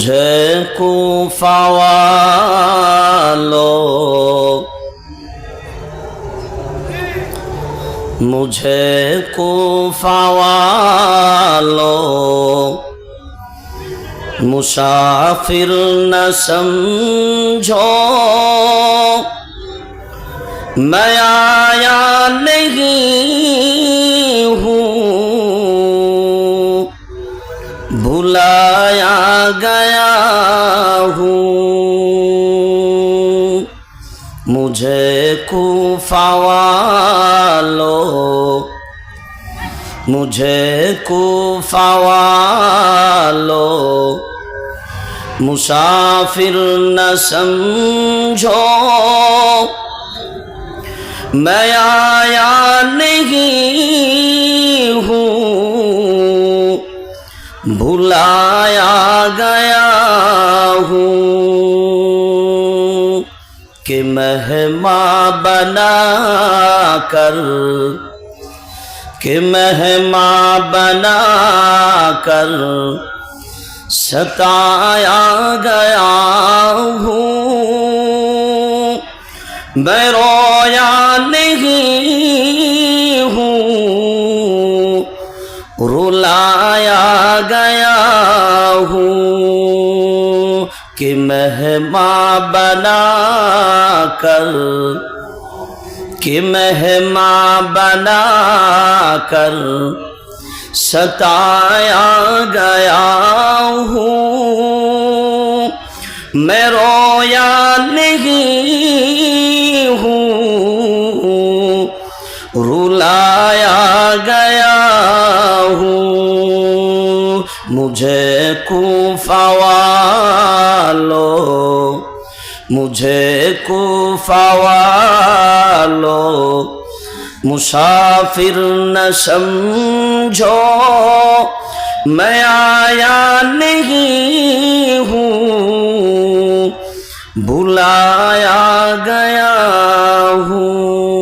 مجھے کوفہ والو مجھے کوفہ والو مسافر نہ سمجھو بلایا گیا ہوں۔ مجھے کوفہ والو، مجھے کوفہ والو۔ مسافر نہ سمجھو، میں آیا نہیں۔ بلایا گیا ہوں کہ مہماں بنا کر، کہ مہماں بنا کر ستایا گیا ہوں۔ میں رویا نہیں ہوں۔ رلایا ہوں کہ مہماں بنا کر، کہ مہماں بنا کر ستایا گیا ہوں۔ میں رویا نہیں ہوں، رلایا گیا ہوں۔ مجھے کوفہ والو مجھے کوفہ والو مسافر نہ سمجھو میں آیا نہیں ہوں بلایا گیا ہوں